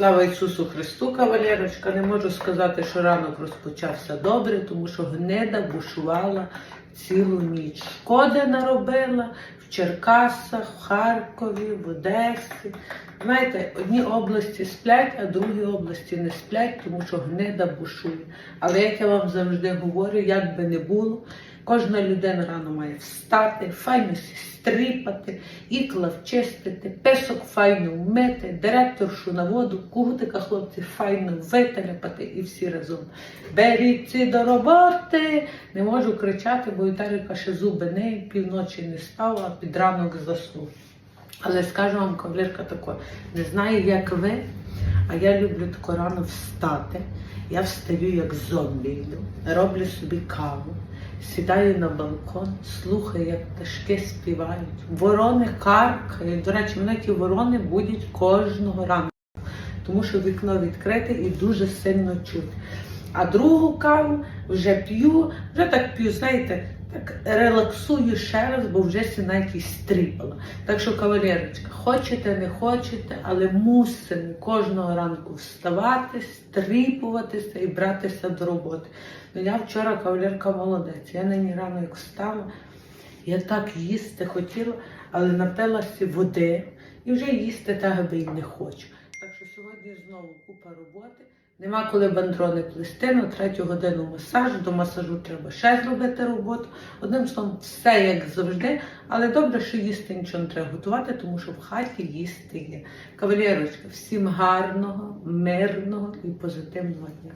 Слава Ісусу Христу, кавалерочка. Не можу сказати, що ранок розпочався добре, тому що гнида бушувала цілу ніч. Шкоди наробила в Черкасах, в Харкові, в Одесі. Знаєте, одні області сплять, а другі області не сплять, тому що гнида бушує. Але як я вам завжди говорю, як би не було, кожна людина рано має встати, файно стріпати, ікла вчистити, песок файно вмити, директоршу на воду, кугутика хлопці файно витерепати і всі разом. Беріться до роботи. Не можу кричати, бо Віталіка ще зуби не півночі не спав, а під ранок заснув. Але скажу вам, кавалерка тако, не знаю, як ви, а я люблю тако рано встати. Я встаю як зомбі йду, роблю собі каву, сідаю на балкон, слухає, як пташки співають. Ворони каркають. До речі, мене ті ворони будуть кожного ранку, тому що вікно відкрите і дуже сильно чути. А другу каву вже п'ю, вже так п'ю, знаєте, так релаксую ще раз, бо вже сіна якісь стріпала. Так що, кавалерочка, хочете, не хочете, але мусимо кожного ранку вставати, стріпуватися і братися до роботи. Ну я вчора кавалерка молодець. Я нині рано як встала, я так їсти хотіла, але напилася води і вже їсти так би і не хочу. Так що сьогодні знову купа роботи. Нема коли бандрони плести, на третю годину масаж, до масажу треба ще зробити роботу. Одним словом, все як завжди, але добре, що їсти нічого не треба готувати, тому що в хаті їсти є. Кавалерочка, всім гарного, мирного і позитивного дня.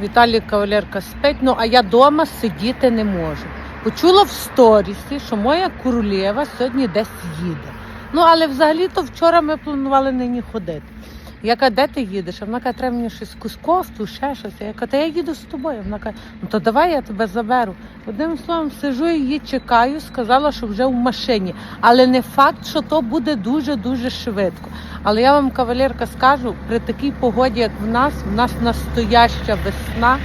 Віталій кавалерка спить, ну а я вдома сидіти не можу. Почула в сторісі, що моя королева сьогодні десь їде. Ну, але взагалі-то вчора ми планували нині ходити. Я кажу, де ти їдеш? А вона каже, треба мені щось кускосту, ще щось. Я кажу, та я їду з тобою. Вона каже, ну то давай я тебе заберу. Одним словом, сижу її чекаю, сказала, що вже в машині. Але не факт, що то буде дуже-дуже швидко. Але я вам, кавалерка, скажу, при такій погоді, як в нас, в нас настояща весна.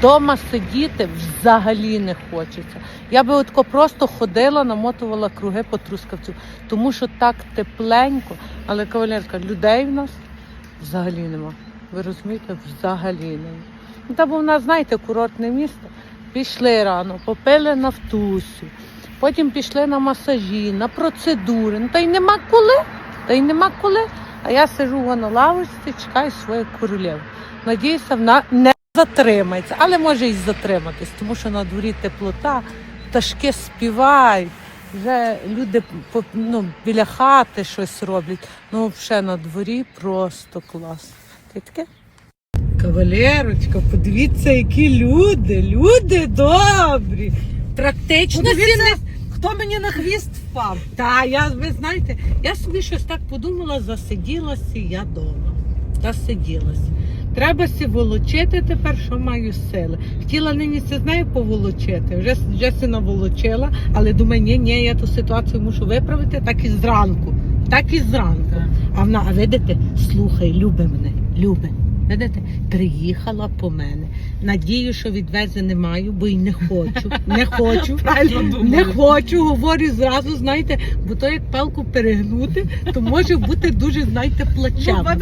Дома сидіти взагалі не хочеться. Я би отко просто ходила, намотувала круги по трускавцю, тому що так тепленько. Але кавалерка, людей в нас взагалі нема. Ви розумієте, взагалі нема. Ну, та бо в нас, знаєте, курортне місто. Пішли рано, попили нафтусю, потім пішли на масажі, на процедури. Ну та й нема коли. Та й нема коли. А я сижу на лавочці, чекаю свою королеву. Надіюся, вона не затримається, але може і затриматись, тому що на дворі теплота, пташки співають. Вже люди ну, біля хати щось роблять. Ну, взагалі на дворі просто клас. Ти таке? Кавалерочка, подивіться, які люди, люди добрі. Практично Подивіться, хто мені на хвіст впав. та я ви знаєте, я собі щось так подумала, засиділася я вдома. Засиділася. Треба сі волочити тепер, що маю сили. Хотіла нині це знаю поволочити. Вже, вже си наволочила, але думаю, ні, ні, я ту ситуацію мушу виправити так і зранку. Так і зранку. А вона, а видите, слухай, люби мене, люби. Видите, приїхала по мене. Надію, що відвези не маю, бо й не хочу. Не хочу. Правильно Не хочу, говорю зразу, знаєте, бо то як палку перегнути, то може бути дуже, знаєте, Ну,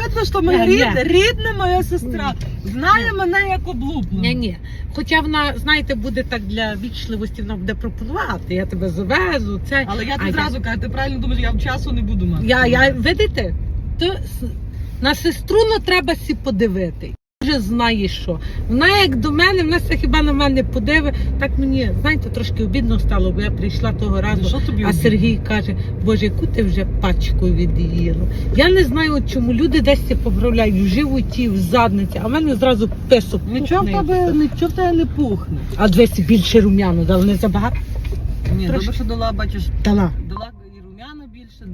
видно, що ні. рідна, рідна моя сестра. Знає мене як облуплену. Ні, ні. Хоча вона, знаєте, буде так для вічливості, вона буде пропонувати. Я тебе завезу. Це Але я тобі зразу кажу, ти правильно думаєш, я часу не буду мати. я, я видите, то на сестру ну треба сі подивити. Вже знає що. Вона як до мене, вона все хіба на мене подиви. Так мені, знаєте, трошки обідно стало, бо я прийшла того разу. Що тобі А обідно? Сергій каже, боже, яку ти вже пачку від'їла. Я не знаю, от чому люди десь це поправляють в животі, в задниці, а в мене зразу песок. Нічого в тебе, нічого в тебе не пухне. А дивись, більше рум'яно дали, не забагато. Ні, добре, що дала, бачиш, Дала. дала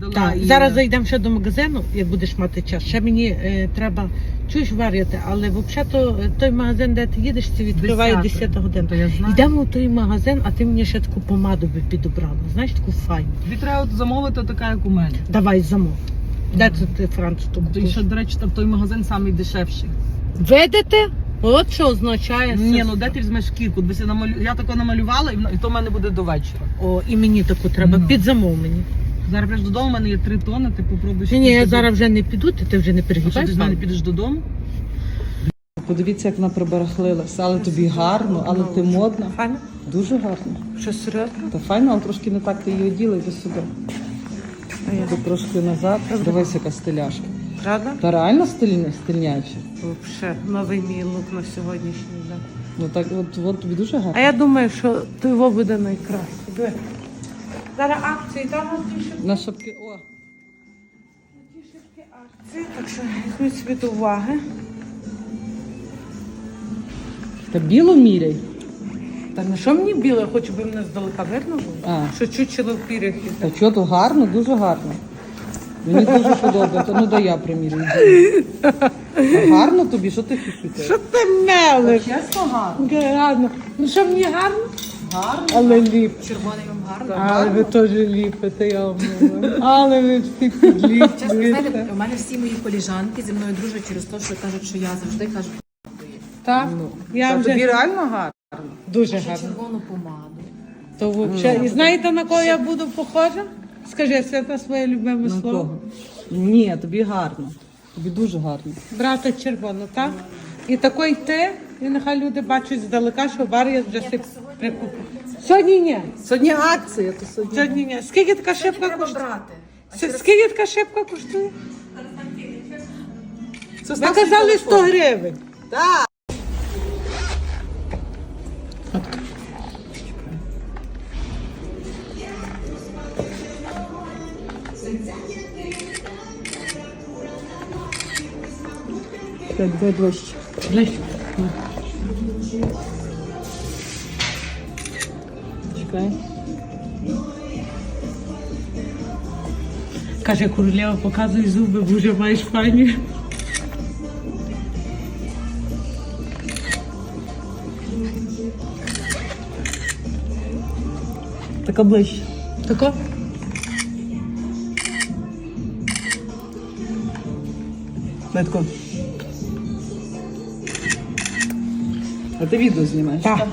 дала Так, і... зараз зайдемо ще до магазину, як будеш мати час. Ще мені е, треба чуєш варити, але взагалі то е, той магазин, де ти їдеш, це відкриває 10 Десята. годин. То я знаю. Йдемо в той магазин, а ти мені ще таку помаду би підобрала. Знаєш, таку файну. Тобі треба от замовити така, як у мене. Давай замов. Де це ти Франц ту То і ще, до речі, там той магазин самий дешевший. Видите? От що означає Ні, ну де ти візьмеш намалю... Я тако намалювала, і то в мене буде до вечора. О, і мені таку треба. Ну. Підзамов мені. Зараз прийдеш додому, у мене є три тони, ти попробуєш. Ні, ні, я зараз вже не піду, ти, ти вже не А що перегибай. ти з мене підеш додому? Подивіться, як вона прибарахлилася. Але тобі гарно, але ти модна. Файно? Дуже гарно. Що серйозно? Та файно, але трошки не так ти її оділа, йди сюди. Ти трошки назад. Дивись, яка стиляшка. Правда? Та реально стильня, стильняча. Вообще, новий мій лук на сьогоднішній день. Ну так от, от тобі дуже А я думаю, що то його буде найкраще. Диви. Зараз акції, там ті На шапки. О, ті шибки акції, так що візьміть собі до уваги. та біло міряй. Та на що мені біле, хочу, би мене здалека видно було. А. Що чучело в пірях Та чого то гарно, дуже гарно. Мені дуже подобається. Ну дай я примірюю. Гарно тобі, що ти хихікаєш? Що ти мелиш? Чесно гарно. Гарно. Ну що мені гарно? Гарно. Але ліп. Червоний вам гарно. Але ви теж ліпите, я вам говорю. Але ви всі підліплюєте. Чесно, знаєте, у мене всі мої коліжанки зі мною дружать через те, що кажуть, що я завжди кажу Так? Я Та тобі реально гарно. дуже що гарно. червону помаду. То взагалі. І знаєте, на кого я буду похожа? Скажи, свята своє любиме На слово. кого? Ні, тобі гарно. Тобі дуже гарно. Брата червоно, так? І такий ти, і нехай люди бачать здалека, що бар я вже си прикупив. Сьогодні ні. Сьогодні акція, то сьогодні. Сьогодні ні. Скільки така шибка коштує? С- Скільки така шибка коштує? Це Ви казали 100 гривень. Так. Де ближче? Ближче. Чекай. Каже, королева, показуй зуби, бо вже маєш файні. Така ближче. Тако? Метко. А ти відео знімаєш? Так.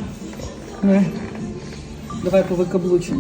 Давай повикаблучимо.